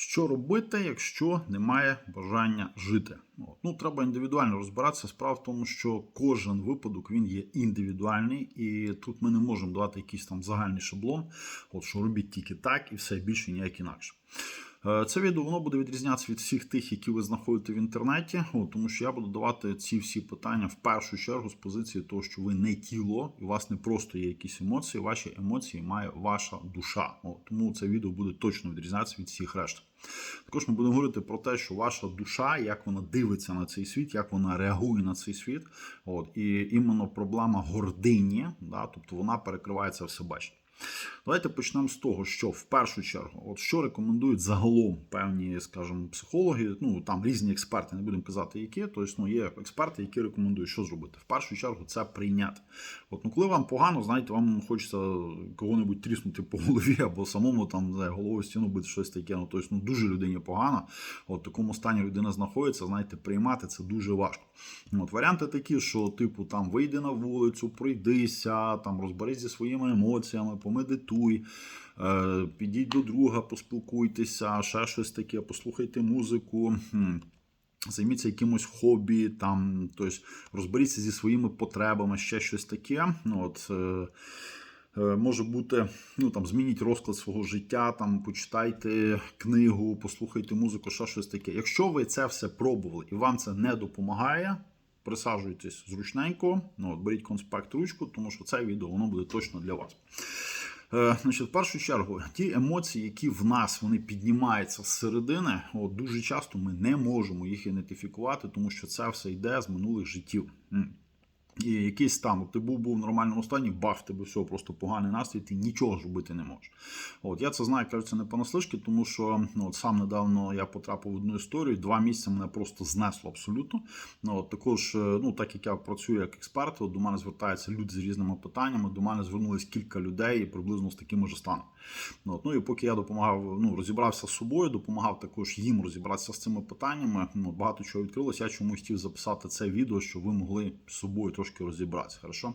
Що робити, якщо немає бажання жити? От. Ну, треба індивідуально розбиратися. Справа в тому, що кожен випадок він є індивідуальний, і тут ми не можемо давати якийсь там загальний шаблон, от що робіть тільки так і все більше ніяк інакше. Е, Це відео воно буде відрізнятися від всіх тих, які ви знаходите в інтернеті, тому що я буду давати ці всі питання в першу чергу з позиції того, що ви не тіло, і у вас не просто є якісь емоції, ваші емоції має ваша душа. Тому це відео буде точно відрізнятися від всіх решт. Також ми будемо говорити про те, що ваша душа, як вона дивиться на цей світ, як вона реагує на цей світ. От, і іменно проблема гордині, да, тобто вона перекривається все бачить. Давайте почнемо з того, що в першу чергу, от що рекомендують загалом певні, скажімо, психологи, ну там різні експерти, не будемо казати, які, тобто ну, є експерти, які рекомендують, що зробити. В першу чергу це прийняти. От ну, коли вам погано, знаєте, вам хочеться кого-небудь тріснути по голові або самому там не знаю, головою стіну бити щось таке. Ну тобто, ну дуже людині погано. От в такому стані людина знаходиться, знаєте, приймати це дуже важко. От варіанти такі, що типу там вийди на вулицю, пройдися, там розберись зі своїми емоціями, помедитуй. е, Підіть до друга, поспілкуйтеся, ще щось таке, послухайте музику. Займіться якимось хобі, там, тобто розберіться зі своїми потребами, ще щось таке. Ну, от, е, е, може бути, ну там змініть розклад свого життя, там почитайте книгу, послухайте музику, ще щось таке. Якщо ви це все пробували і вам це не допомагає, присаджуйтесь зручненько, ну, от, беріть конспект ручку, тому що це відео воно буде точно для вас. Е, Значить, в першу чергу, ті емоції, які в нас вони піднімаються з середини, от дуже часто ми не можемо їх ідентифікувати, тому що це все йде з минулих життів. І якийсь стан, ти був, був в нормальному стані, бах, в тебе все, просто поганий настрій, ти нічого зробити не можеш. От я це знаю, кажуть, не понаслишки, тому що ну, от сам недавно я потрапив в одну історію, два місяці мене просто знесло абсолютно. Ну, от, також, е, ну так як я працюю як експерт, от, до мене звертаються люди з різними питаннями. До мене звернулись кілька людей приблизно з таким же станом. Ну, от, ну і поки я допомагав, ну розібрався з собою, допомагав також їм розібратися з цими питаннями. Ну, багато чого відкрилося. Я чомусь хотів записати це відео, щоб ви могли з собою трошки розібратися. Хорошо?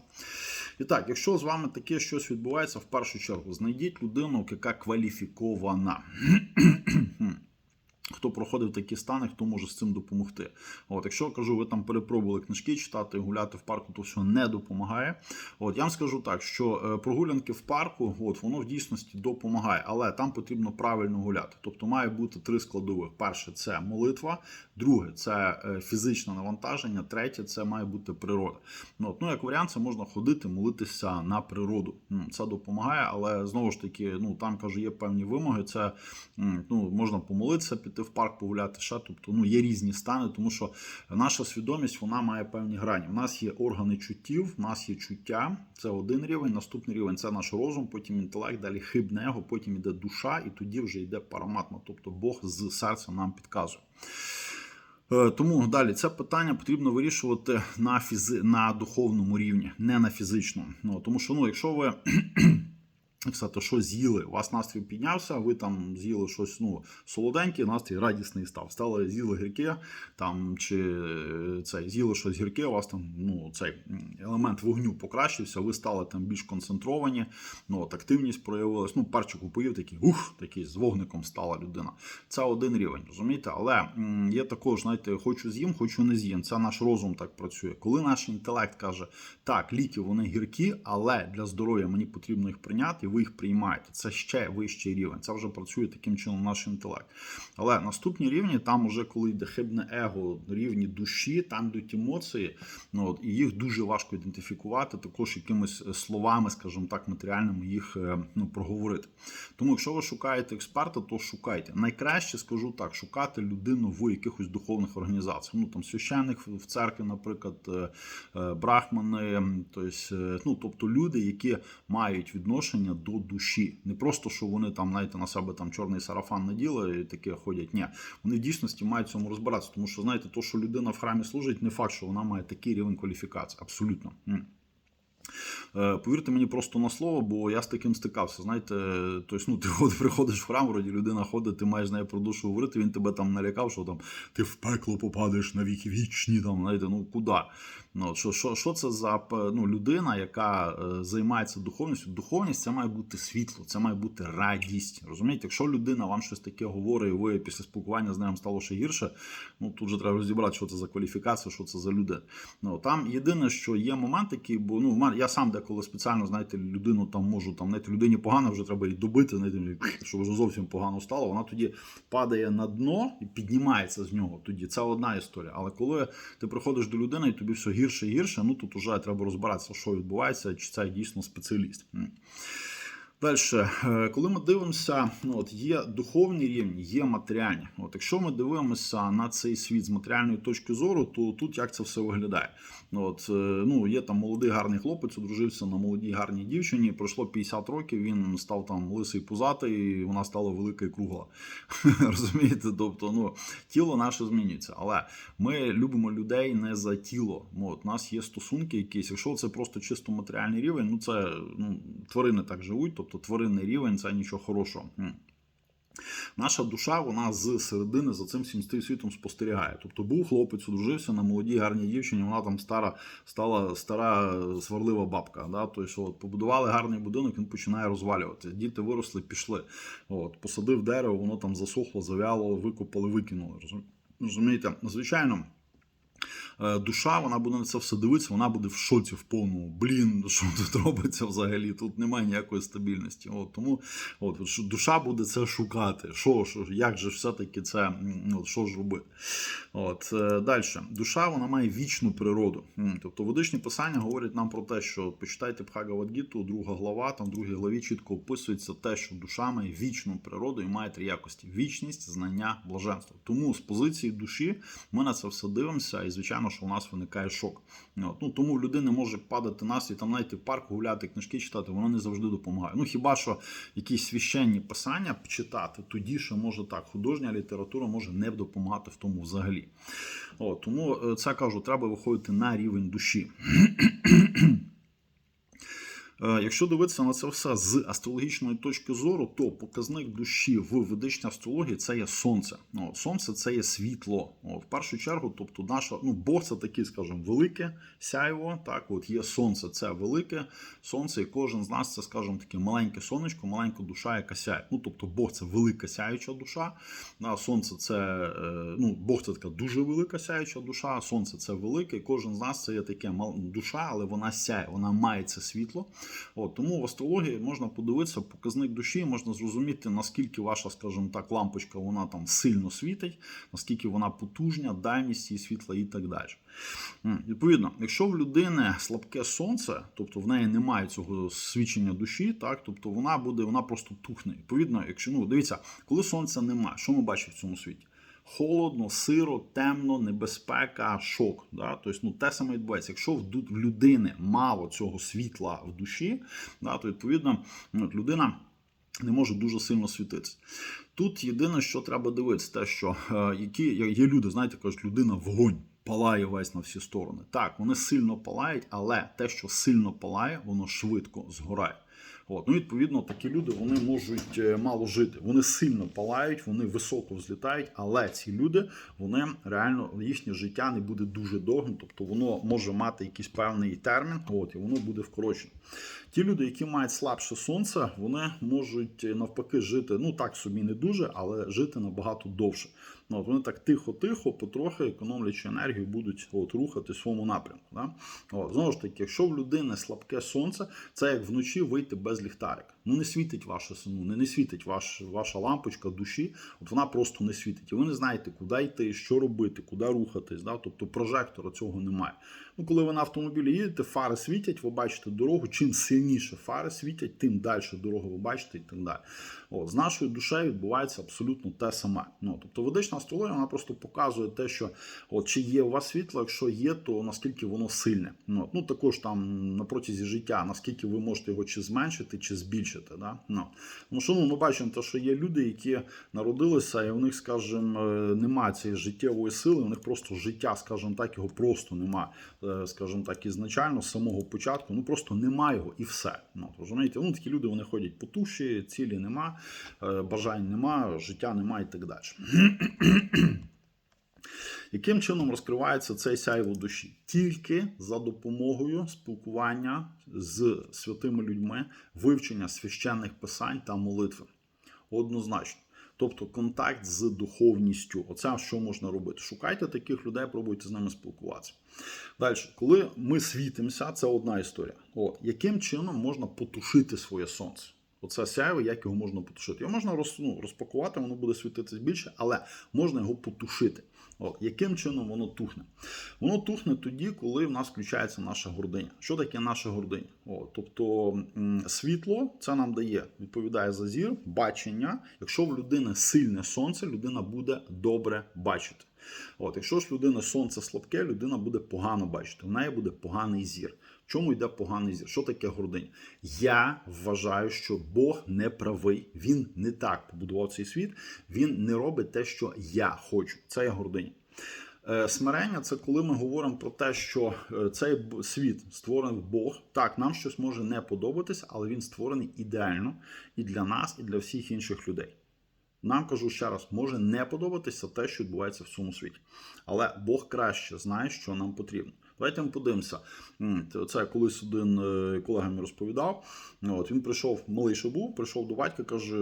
І так, якщо з вами таке щось відбувається, в першу чергу знайдіть людину, яка кваліфікована. Хто проходив такі стани, хто може з цим допомогти. От, якщо кажу, ви там перепробували книжки читати, гуляти в парку, то все не допомагає. От я вам скажу так, що е, прогулянки в парку, от воно в дійсності допомагає, але там потрібно правильно гуляти. Тобто має бути три складових: перше це молитва, друге це е, фізичне навантаження, третє це має бути природа. Ну, от, ну як варіант, це можна ходити, молитися на природу. Це допомагає, але знову ж таки, ну там кажу, є певні вимоги. Це ну можна помолитися, піти в парк, погуляти ще. Тобто ну є різні стани, тому що наша свідомість вона має певні грані. У нас є органи чуттів, у нас є чуття. Це один рівень. Наступний рівень це наш розум, потім інтелект, далі хибне его, потім йде душа, і тоді вже йде параматма. Тобто Бог з серця нам підказує. Е, Тому далі це питання потрібно вирішувати на фізи... на духовному рівні, не на фізичному. Ну тому що ну, якщо ви як сказати, що з'їли, у вас настрій піднявся, ви там з'їли щось ну, солоденьке, настрій радісний став. Стали з'їли гірке, там чи е, це з'їли щось гірке, у вас там ну, цей елемент вогню покращився, ви стали там більш концентровані, ну, от, активність проявилась. Ну, парчику поїв такий, ух, такий з вогником стала людина. Це один рівень, розумієте? Але є також, знаєте, хочу з'їм, хочу не з'їм. Це наш розум так працює. Коли наш інтелект каже, так, ліки вони гіркі, але для здоров'я мені потрібно їх прийняти, ви їх приймаєте. Це ще вищий рівень. Це вже працює таким чином наш інтелект. Але наступні рівні, там уже коли йде хибне его, рівні душі, там йдуть емоції, ну, от, і їх дуже важко ідентифікувати, також якимись е, словами, скажімо так, матеріальними їх е, ну, проговорити. Тому, якщо ви шукаєте експерта, то шукайте. Найкраще скажу так, шукати людину в якихось духовних організаціях. Ну там священник в церкві, наприклад, е, брахмани, тобто, ну, тобто люди, які мають відношення до душі. Не просто, що вони там, знаєте, на себе там чорний сарафан наділи і таке ходять. Ні, вони в дійсності мають цьому розбиратися. Тому що, знаєте, то, що людина в храмі служить, не факт, що вона має такий рівень кваліфікації. Абсолютно. Е, Повірте мені просто на слово, бо я з таким стикався. Знаєте, тобто, ну, ти приходиш в храм, вроді людина ходить, ти маєш з нею про душу говорити, він тебе там налякав, що там ти в пекло попадеш на віки вічні, там, знаєте, ну куди? Ну, що, що, що це за ну, людина, яка е, займається духовністю? Духовність це має бути світло, це має бути радість. Розумієте, якщо людина вам щось таке говорить, і ви після спілкування з ним стало ще гірше, ну тут же треба розібрати, що це за кваліфікація, що це за людина. Ну там єдине, що є момент такий, бо ну я сам деколи спеціально знаєте, людину там можу там знаєте, людині погано вже треба її добити, знаєте, щоб вже зовсім погано стало. Вона тоді падає на дно і піднімається з нього. Тоді це одна історія. Але коли ти приходиш до людини і тобі все гірше і гірше, ну тут вже треба розбиратися, що відбувається, чи це дійсно спеціаліст. М. Далі, коли ми дивимося, ну от є духовні рівні, є матеріальні. От якщо ми дивимося на цей світ з матеріальної точки зору, то тут як це все виглядає? Ну, От е, ну є там молодий гарний хлопець, одружився на молодій гарній дівчині. Пройшло 50 років. Він став там лисий пузатий, і вона стала велика і кругла. Розумієте? Тобто, ну тіло наше змінюється, але ми любимо людей не за тіло. Ну, От, у нас є стосунки якісь. Якщо це просто чисто матеріальний рівень, ну це ну, тварини так живуть, тобто тваринний рівень це нічого хорошого. Наша душа, вона з середини за цим всім світом спостерігає. Тобто був хлопець, одружився на молодій гарній дівчині, вона там стара, стала стара сварлива бабка. Да? Тобто, от, побудували гарний будинок, він починає розвалюватися. Діти виросли, пішли. От, посадив дерево, воно там засохло, завяло, викопали, викинули. Розумієте? Звичайно. Е, Душа, вона буде на це все дивитися, вона буде в шоці в повному. Блін, що тут робиться взагалі? Тут немає ніякої стабільності. От, тому от, душа буде це шукати. Що, що, як же все-таки це, от, що ж робити? От, е, далі. Душа вона має вічну природу. Тобто ведичні писання говорять нам про те, що почитайте Бхагавадгіту, друга глава, там в другій главі чітко описується те, що душа має вічну природу і має три якості: вічність, знання, блаженство. Тому з позиції душі ми на це все дивимося, і звичайно, що у нас виникає шок. От, ну, тому людина може падати настрій, там навіть в парку гуляти, книжки читати, воно не завжди допомагає. Ну хіба що якісь священні писання читати, тоді ще може так. Художня література може не допомагати в тому взагалі. От, тому е, це кажу, треба виходити на рівень душі. Е, Якщо дивитися на це все з астрологічної точки зору, то показник душі в ведичній астрології це є сонце. Ну, сонце це є світло. В першу чергу, тобто наша, ну, Бог це таке, скажімо, велике сяйво. Так, от є сонце, це велике сонце, і кожен з нас це, скажімо, таке маленьке сонечко, маленька душа, яка сяє. Ну, тобто Бог це велика сяюча душа. А сонце це е, ну, Бог це така дуже велика сяюча душа, сонце це велике, і кожен з нас це є таке душа, але вона сяє, вона має це світло. От, тому в астрології можна подивитися показник душі, можна зрозуміти, наскільки ваша, скажімо так, лампочка вона там сильно світить, наскільки вона потужня, дальність її світла і так далі. Відповідно, якщо в людини слабке сонце, тобто в неї немає цього свідчення душі, так, тобто вона буде, вона просто тухне. Відповідно, якщо ну дивіться, коли сонця немає, що ми бачимо в цьому світі? Холодно, сиро, темно, небезпека, шок. Да? Тобто, ну, те саме відбувається. Якщо в людини мало цього світла в душі, да, то відповідно ну, людина не може дуже сильно світитися. Тут єдине, що треба дивитися, те, що е, які є люди, знаєте, кажуть, людина вогонь. Палає весь на всі сторони. Так, вони сильно палають, але те, що сильно палає, воно швидко згорає. От. Ну, відповідно, такі люди вони можуть е, мало жити. Вони сильно палають, вони високо взлітають, але ці люди, вони реально їхнє життя не буде дуже довгим, тобто воно може мати якийсь певний термін, от, і воно буде вкорочено. Ті люди, які мають слабше сонце, вони можуть е, навпаки жити, ну так собі не дуже, але жити набагато довше. Ну, от вони так тихо-тихо, потрохи економлячи енергію, будуть от, рухати в своєму напрямку. Да? От, знову ж таки, якщо в людини слабке сонце, це як вночі вийти без ліхтарика. Ну не світить ваше ну, не, не світить ваш, ваша лампочка душі, от вона просто не світить. І ви не знаєте, куди йти, що робити, куди рухатись. Да? Тобто прожектора цього немає. Ну, коли ви на автомобілі їдете, фари світять, ви бачите дорогу. Чим сильніше фари світять, тим далі дорогу ви бачите і так далі. От, з нашою душею відбувається абсолютно те саме. Ну, тобто ведична астрологія вона просто показує те, що от, чи є у вас світло, якщо є, то наскільки воно сильне. Ну, ну також там на протязі життя, наскільки ви можете його чи зменшити, чи збільшити. Да? Ну, тому що ну, ми бачимо, те, що є люди, які народилися, і у них, скажімо, е, немає цієї життєвої сили, у них просто життя, скажімо так, його просто немає. Е, Скажімо так, ізначально, з самого початку, ну просто немає його і все. Ну, розумієте? Ну, такі люди вони ходять по туші, цілі нема, е, бажань нема, життя нема і так далі. Яким чином розкривається цей сяйво душі? Тільки за допомогою спілкування з святими людьми, вивчення священних писань та молитви. Однозначно. Тобто контакт з духовністю. Оце що можна робити. Шукайте таких людей, пробуйте з ними спілкуватися. Далі, коли ми світимося, це одна історія. От, яким чином можна потушити своє сонце? Оце сяйво, як його можна потушити? Його можна ну, розпакувати, воно буде світитись більше, але можна його потушити. От, яким чином воно тухне? Воно тухне тоді, коли в нас включається наша гординя. Що таке наша гординя? О, тобто світло це нам дає, відповідає за зір, бачення. Якщо в людини сильне сонце, людина буде добре бачити. От, якщо ж людина сонце слабке, людина буде погано бачити. В неї буде поганий зір. Чому йде поганий зір? Що таке гординя? Я вважаю, що Бог не правий. Він не так побудував цей світ. Він не робить те, що я хочу. Це є гординя. Е, Смирення це коли ми говоримо про те, що е, цей світ створений Бог. Так, нам щось може не подобатися, але він створений ідеально і для нас, і для всіх інших людей. Нам кажу ще раз, може не подобатися те, що відбувається в цьому світі. Але Бог краще знає, що нам потрібно. Давайте ми подивимося. Це колись один е, колега мені розповідав. От він прийшов, малий ще був, прийшов до батька, каже: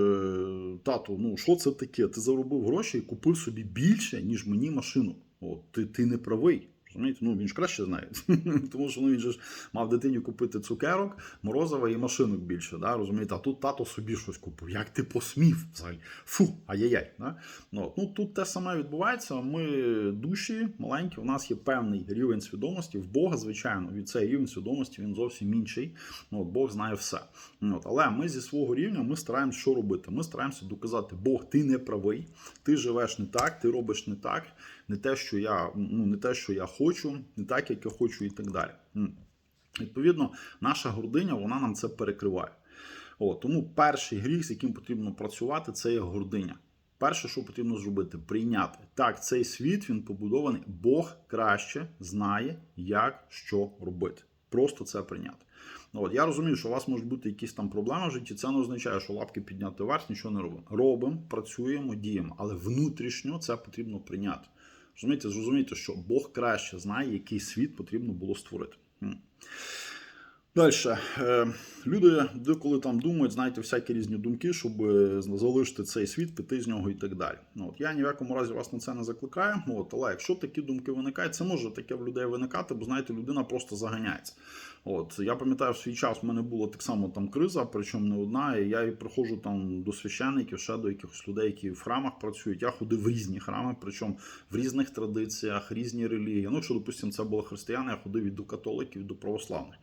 тату, ну що це таке? Ти заробив гроші і купив собі більше, ніж мені машину. От ти, ти не правий. Розумієте? Ну він ж краще знає. Тому що ну, він же ж мав дитині купити цукерок, морозива і машинок більше. Да? Розумієте, а тут тато собі щось купив. Як ти посмів взагалі? Фу, ай-яй-яй. Да? Ну, ну тут те саме відбувається. Ми душі маленькі, у нас є певний рівень свідомості. В Бога, звичайно, від цей рівень свідомості він зовсім інший. Ну, от, Бог знає все. Ну, От. Але ми зі свого рівня ми стараємося що робити? Ми стараємося доказати, Бог, ти не правий, ти живеш не так, ти робиш не так, не те, що я, ну, не те, що я хочу, не так, як я хочу, і так далі. Відповідно, наша гординя вона нам це перекриває. От, тому перший гріх, з яким потрібно працювати, це є гординя. Перше, що потрібно зробити, прийняти. Так, цей світ він побудований. Бог краще знає, як що робити. Просто це прийняти. Ну, От, я розумію, що у вас можуть бути якісь там проблеми в житті. Це не означає, що лапки підняти вверх, нічого не робимо. Робимо, працюємо, діємо, але внутрішньо це потрібно прийняти. Розумієте, зрозумійте, що Бог краще знає, який світ потрібно було створити. Далі. Люди деколи там думають, знаєте, всякі різні думки, щоб е, залишити цей світ, піти з нього і так далі. Ну, от, я ні в якому разі вас на це не закликаю. От, але якщо такі думки виникають, це може таке в людей виникати, бо знаєте, людина просто заганяється. От, я пам'ятаю, в свій час в мене була так само там криза, причому не одна. І я приходжу там до священників, ще до якихось людей, які в храмах працюють. Я ходив в різні храми, причому в різних традиціях, різні релігії. Ну, якщо, допустимо, це були християни, я ходив і до католиків, і до православних.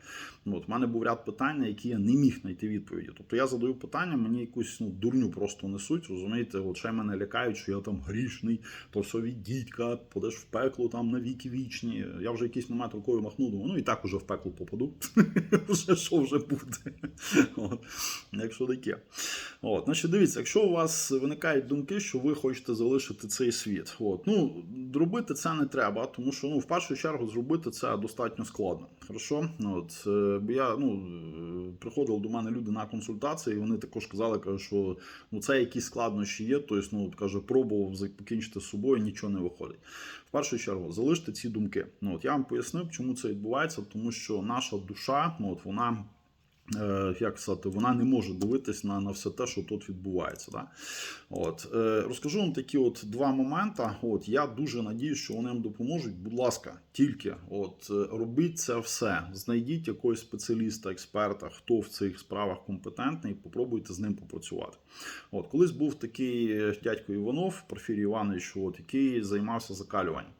Ну, От, в мене був ряд питань, на які я не міг знайти відповіді. Тобто я задаю питання, мені якусь ну, дурню просто несуть. Розумієте, от ще мене лякають, що я там грішний, то дідька, подеш в пекло там на віки вічні. Я вже якийсь момент рукою махнув, думаю, ну і так уже в пекло попаду. Вже що вже буде. От. Якщо таке. От, значить, дивіться, якщо у вас виникають думки, що ви хочете залишити цей світ, от, ну, робити це не треба, тому що ну, в першу чергу зробити це достатньо складно. Хорошо? От, е, бо я ну, приходили до мене люди на консультації, і вони також казали, кажуть, що ну, це якісь складнощі є, тобто, ну, каже, пробував за- покінчити з собою, нічого не виходить. В першу чергу, залиште ці думки. Ну, от, я вам пояснив, чому це відбувається, тому що наша душа, ну, от, вона е, як сказати, вона не може дивитись на, на все те, що тут відбувається. Да? От, е, розкажу вам такі от два моменти. От, я дуже надіюсь, що вони вам допоможуть. Будь ласка, тільки от, е, робіть це все. Знайдіть якогось спеціаліста, експерта, хто в цих справах компетентний, попробуйте з ним попрацювати. От, колись був такий дядько Іванов, Порфірій Іванович, от, який займався закалюванням.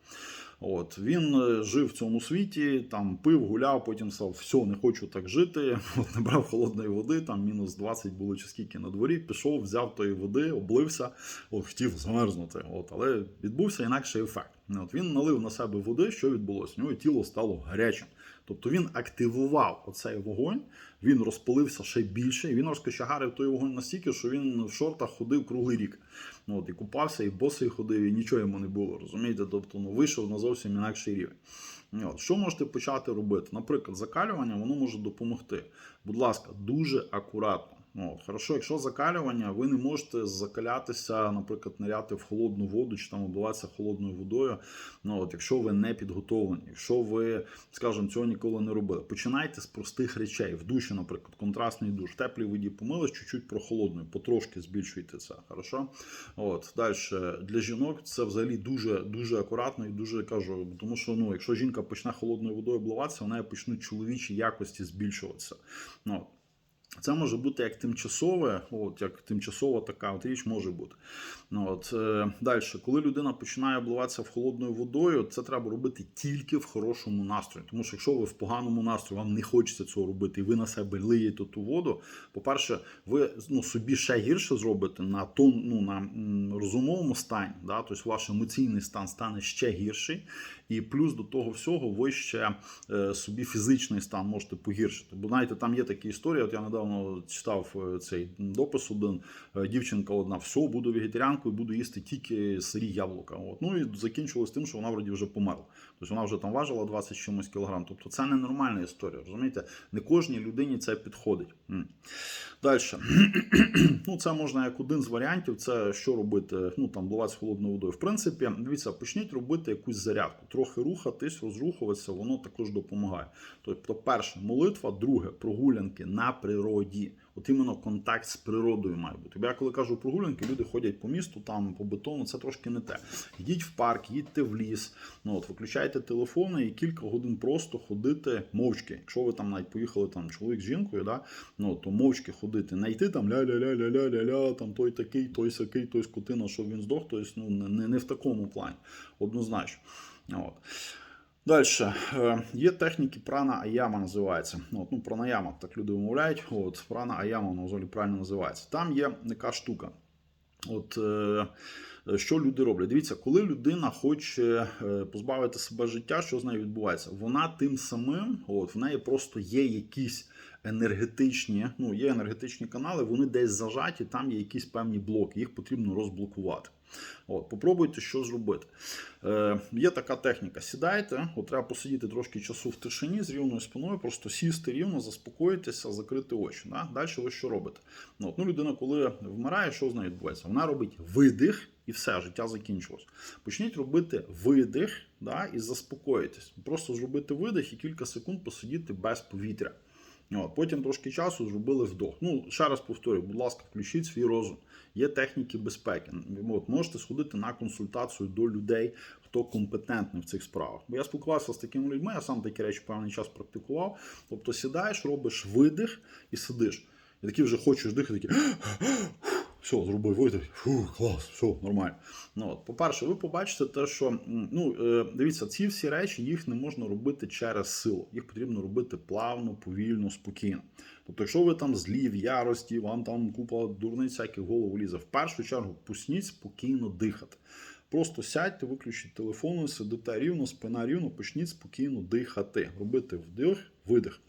От він е, жив в цьому світі, там пив, гуляв, потім сказав, все, не хочу так жити. От набрав холодної води, там мінус 20 було чи скільки на дворі. Пішов, взяв тої води, облився, от хотів замерзнути. От, але відбувся інакший ефект. От він налив на себе води, що відбулося? У нього тіло стало гарячим. Тобто він активував оцей вогонь, він розпалився ще більше, і він розкочегарив той вогонь настільки, що він в шортах ходив круглий рік. Ну, от, і купався, і босий ходив, і нічого йому не було. Розумієте? Тобто ну, вийшов на зовсім інакший рівень. Ну, От, що можете почати робити? Наприклад, закалювання воно може допомогти. Будь ласка, дуже акуратно. От, хорошо, якщо закалювання, ви не можете закалятися, наприклад, ниряти в холодну воду чи там обливатися холодною водою. Ну, от, якщо ви не підготовлені, якщо ви, скажімо, цього ніколи не робили, починайте з простих речей. В душі, наприклад, контрастний душ, в теплій воді помились, чуть-чуть прохолодною, потрошки збільшуйте це. Хорошо? От, далі, для жінок це взагалі дуже дуже акуратно і дуже кажу, тому що ну, якщо жінка почне холодною водою обливатися, в неї почнуть чоловічі якості збільшуватися. Ну, це може бути як тимчасове, от як тимчасова така от річ може бути. Ну, от, е, Далі, коли людина починає обливатися в холодною водою, це треба робити тільки в хорошому настрої. Тому що якщо ви в поганому настрої, вам не хочеться цього робити, і ви на себе лиєте ту воду. По-перше, ви ну, собі ще гірше зробите на тон, ну, на розумовому стані, да? тобто ваш емоційний стан стане ще гірший. І плюс до того всього ви ще е, собі фізичний стан можете погіршити. Бо знаєте, там є такі історії. От я недавно читав е, цей допис один. Е, Дівчинка одна, все, буду вегетаріанкою, буду їсти тільки сирі яблука. От. Ну і закінчилось тим, що вона вроді вже померла. Тобто вона вже там важила 20 чимось кілограм. Тобто це не нормальна історія. Розумієте? Не кожній людині це підходить. Далі. ну, це можна як один з варіантів. Це що робити? Ну там з холодною водою. В принципі, дивіться, почніть робити якусь зарядку. Трохи рухатись, розрухуватися, воно також допомагає. Тобто, перше, молитва, друге, прогулянки на природі. От іменно контакт з природою має бути. Бо я коли кажу прогулянки, люди ходять по місту, там по бетону, це трошки не те. Йдіть в парк, їдьте в ліс. Ну от виключайте телефони і кілька годин просто ходити мовчки. Якщо ви там навіть поїхали там чоловік з жінкою, да, ну то мовчки ходити, не йти там ля-ля-ля-ля-ля-ля-ля, там той такий, той сякий, той скотина, щоб він здох. Тобто, ну не, не в такому плані, однозначно. От. Далі є техніки прана аяма називається. От, ну, пранаяма, так люди вимовляють. От, прана аяма, воно взагалі правильно називається. Там є така штука. От, е, що люди роблять? Дивіться, коли людина хоче е, позбавити себе життя, що з нею відбувається? Вона тим самим, от, в неї просто є якісь енергетичні, ну, є енергетичні канали, вони десь зажаті, там є якісь певні блоки, їх потрібно розблокувати. От, Попробуйте що зробити. Е, Є така техніка. Сідайте, от треба посидіти трошки часу в тишині з рівною спиною, просто сісти рівно, заспокоїтися, закрити очі. Да? Далі ви що робите? Ну, от, ну, Людина, коли вмирає, що з нею відбувається? Вона робить видих і все, життя закінчилось. Почніть робити видих да, і заспокоїтесь. Просто зробити видих і кілька секунд посидіти без повітря. От, Потім трошки часу зробили вдох. Ну, ще раз повторюю, будь ласка, включіть свій розум. Є техніки безпеки. От, Можете сходити на консультацію до людей, хто компетентний в цих справах. Бо я спілкувався з такими людьми, я сам такі речі певний час практикував. Тобто сідаєш, робиш видих і сидиш. І такий вже хочеш дихати, такий. Все, зробив видих, фу, клас, все, нормально. Ну, от, По-перше, ви побачите те, що ну, е, дивіться, ці всі речі їх не можна робити через силу. Їх потрібно робити плавно, повільно, спокійно. Тобто, якщо ви там злі в ярості, вам там купа дурниць всяких голову лізе, в першу чергу пусніть спокійно дихати. Просто сядьте, виключіть телефон, сидите рівно, спина рівно, почніть спокійно дихати. Робити вдих, видих.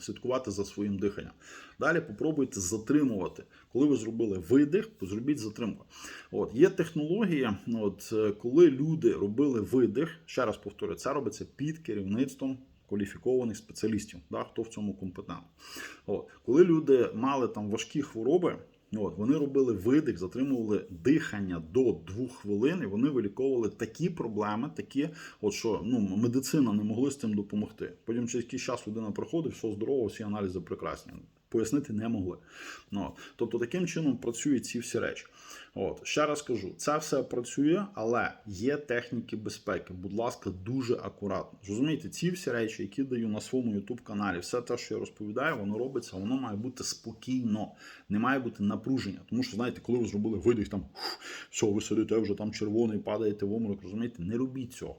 Слідкувати за своїм диханням. Далі попробуйте затримувати. Коли ви зробили видих, зробіть затримку. От Є технологія, от, е, коли люди робили видих, ще раз повторюю, це робиться під керівництвом кваліфікованих спеціалістів, да, хто в цьому компетентний. От, Коли люди мали там важкі хвороби, От, Вони робили видих, затримували дихання до двох хвилин, і вони виліковували такі проблеми, такі, от що ну, медицина не могла з цим допомогти. Потім через якийсь час людина проходить, все здорово, всі аналізи прекрасні. Пояснити не могли. Ну. Тобто таким чином працюють ці всі речі. От. Ще раз кажу, це все працює, але є техніки безпеки. Будь ласка, дуже акуратно. Розумієте, ці всі речі, які даю на своєму youtube каналі, все те, що я розповідаю, воно робиться, воно має бути спокійно, не має бути напруження. Тому що, знаєте, коли ви зробили видих, там все, ви сидите вже там червоний, падаєте в оморок, розумієте, не робіть цього.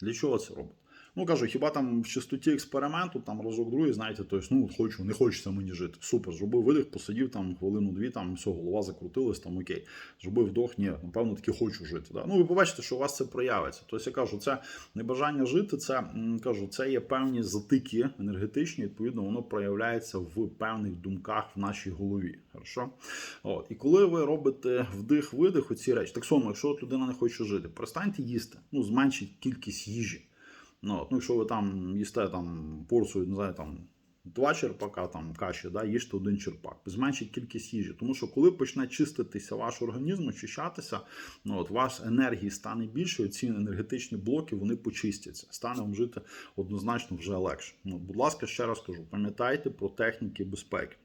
Для чого це робити? Ну кажу, хіба там в чистоті експерименту, там разок другий, знаєте, тобто, ну хочу, не хочеться мені жити. Супер, зробив видих, посидів там хвилину-дві, там все, голова закрутилась, там окей. Зробив вдох, ні, напевно, таки хочу жити. Да? Ну, ви побачите, що у вас це проявиться. Тобто я кажу, це небажання жити, це кажу, це є певні затики енергетичні, відповідно, воно проявляється в певних думках в нашій голові. Хорошо? От. І коли ви робите вдих-видих, оці речі, так само, якщо от людина не хоче жити, перестаньте їсти, ну, зменшіть кількість їжі. Ну, от, ну, Якщо ви там їсте там, порцію, не знаю, там, два черпака там каші, да, їжте один черпак, зменшить кількість їжі. Тому що коли почне чиститися ваш організм, очищатися, ну от ваш енергії стане більше, ці енергетичні блоки вони почистяться. Стане вам жити однозначно вже легше. Ну, будь ласка, ще раз кажу, пам'ятайте про техніки безпеки.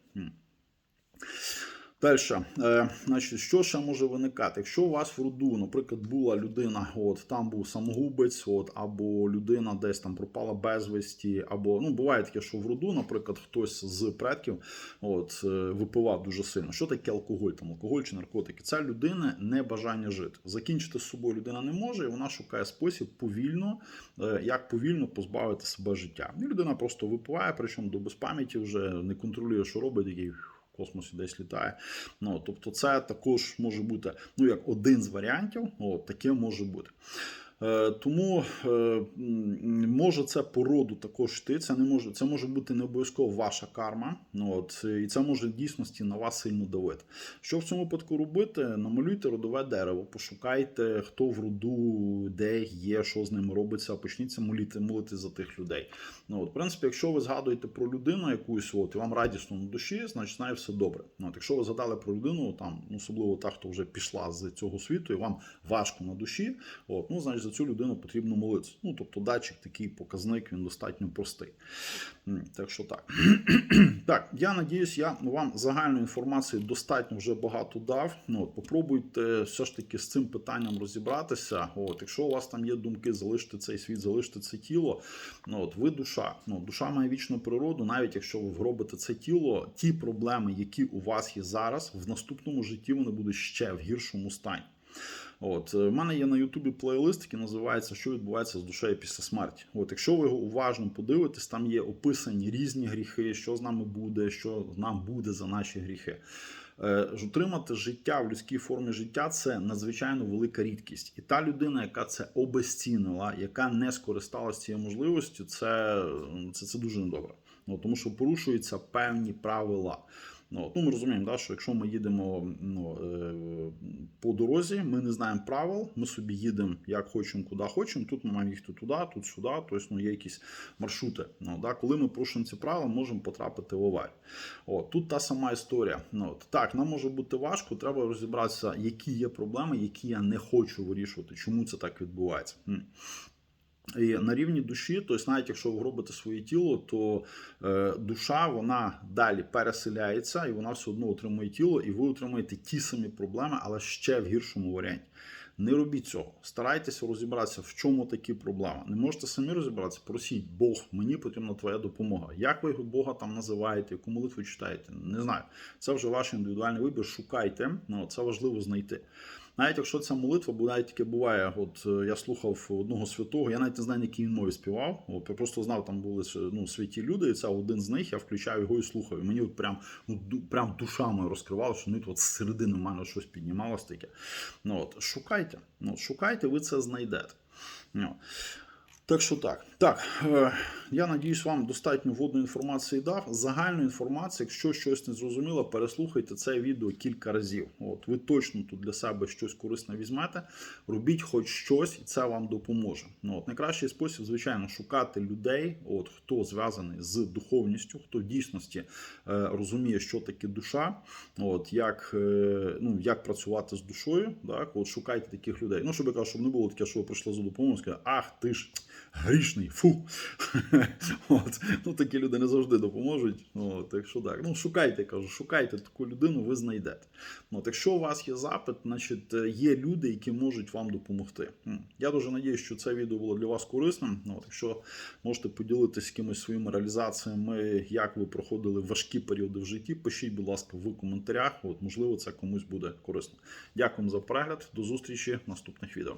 Далі, е, значить, що ще може виникати? Якщо у вас в роду, наприклад, була людина, от там був самогубець, от або людина десь там пропала безвісті, або ну буває таке, що в роду, наприклад, хтось з предків от е, випивав дуже сильно. Що таке алкоголь? Там алкоголь чи наркотики? Це людина не бажання жити. Закінчити з собою людина не може, і вона шукає спосіб повільно, е, як повільно позбавити себе життя. І людина просто випиває, причому до безпам'яті вже не контролює, що робить, такий в космосі десь літає. Ну, тобто, це також може бути ну, як один з варіантів, от, таке може бути. Е, Тому е, може це по роду також йти. Це не може, це може бути не обов'язково ваша карма. Ну, от, і це може в дійсності на вас сильно давити. Що в цьому випадку робити? Намалюйте родове дерево, пошукайте, хто в роду, де є, що з ним робиться. Почніться молити, молити за тих людей. Ну, от, в принципі, якщо ви згадуєте про людину якусь, от, і вам радісно на душі, значить з нею все добре. Ну, от, якщо ви згадали про людину, там, ну, особливо та, хто вже пішла з цього світу, і вам важко на душі, от, ну, значить за цю людину потрібно молитися. Ну, тобто датчик такий показник, він достатньо простий. Так що так. так, я надіюсь, я вам загальної інформації достатньо вже багато дав. Ну, от, попробуйте все ж таки з цим питанням розібратися. От, якщо у вас там є думки, залишити цей світ, залишити це тіло, ну, от, ви душа. Ну, душа має вічну природу, навіть якщо ви вгробите це тіло, ті проблеми, які у вас є зараз, в наступному житті вони будуть ще в гіршому стані. От е, в мене є на Ютубі плейлист, який називається Що відбувається з душею після смерті. От, якщо ви його уважно подивитесь, там є описані різні гріхи, що з нами буде, що нам буде за наші гріхи. Е, Отримати життя в людській формі життя це надзвичайно велика рідкість. І та людина, яка це обезцінила, яка не скористалася цією можливістю, це, це, це дуже недобре. Ну, тому що порушуються певні правила. Ну, ну, ми розуміємо, да, що якщо ми їдемо ну, е, по дорозі, ми не знаємо правил, ми собі їдемо як хочемо, куди хочемо. Тут ми маємо їхати туди, тут сюди. Тобто ну, є якісь маршрути. Ну, да, коли ми порушуємо ці правила, можемо потрапити в аварію. От, тут та сама історія. Ну, от, так, нам може бути важко, треба розібратися, які є проблеми, які я не хочу вирішувати, чому це так відбувається. І на рівні душі, тобто, навіть якщо ви робите своє тіло, то е, душа вона далі переселяється і вона все одно отримує тіло, і ви отримуєте ті самі проблеми, але ще в гіршому варіанті. Не робіть цього. Старайтеся розібратися, в чому такі проблеми. Не можете самі розібратися, просіть Бог, мені потрібна твоя допомога. Як ви Бога там називаєте, яку молитву читаєте? Не знаю. Це вже ваш індивідуальний вибір. Шукайте. Ну, це важливо знайти. Навіть якщо ця молитва, бо навіть таке буває. От е, я слухав одного святого, я навіть не знаю, на якій він мові співав. От я просто знав, там були ну, святі люди, і це один з них. Я включаю його і слухаю. Мені от прям ну прям душа моя розкривала, що ну, от з середини в мене щось піднімалось таке. Ну от шукайте, ну шукайте, ви це знайдете. Ну. Так що так. Так, е, я надіюсь, вам достатньо вводної інформації дав. Загальну інформацію, якщо щось не зрозуміло, переслухайте це відео кілька разів. От ви точно тут для себе щось корисне візьмете. Робіть хоч щось, і це вам допоможе. Ну, от найкращий спосіб, звичайно, шукати людей, от хто зв'язаний з духовністю, хто в дійсності е, розуміє, що таке душа, от як, е, ну, як працювати з душою. Так, от шукайте таких людей. Ну, щоб я кажу, щоб не було таке, що ви прийшли за допомогою, сказали, ах ти ж грішний, фу. От. Ну, такі люди не завжди допоможуть. От, так що так. Ну, шукайте, кажу, шукайте таку людину, ви знайдете. От, якщо у вас є запит, значить е, є люди, які можуть вам допомогти. Я дуже надіюсь, що це відео було для вас корисним. От, якщо можете поділитися з кимось своїми реалізаціями, як ви проходили важкі періоди в житті, пишіть, будь ласка, в коментарях. От, можливо, це комусь буде корисно. Дякую за перегляд. До зустрічі в наступних відео.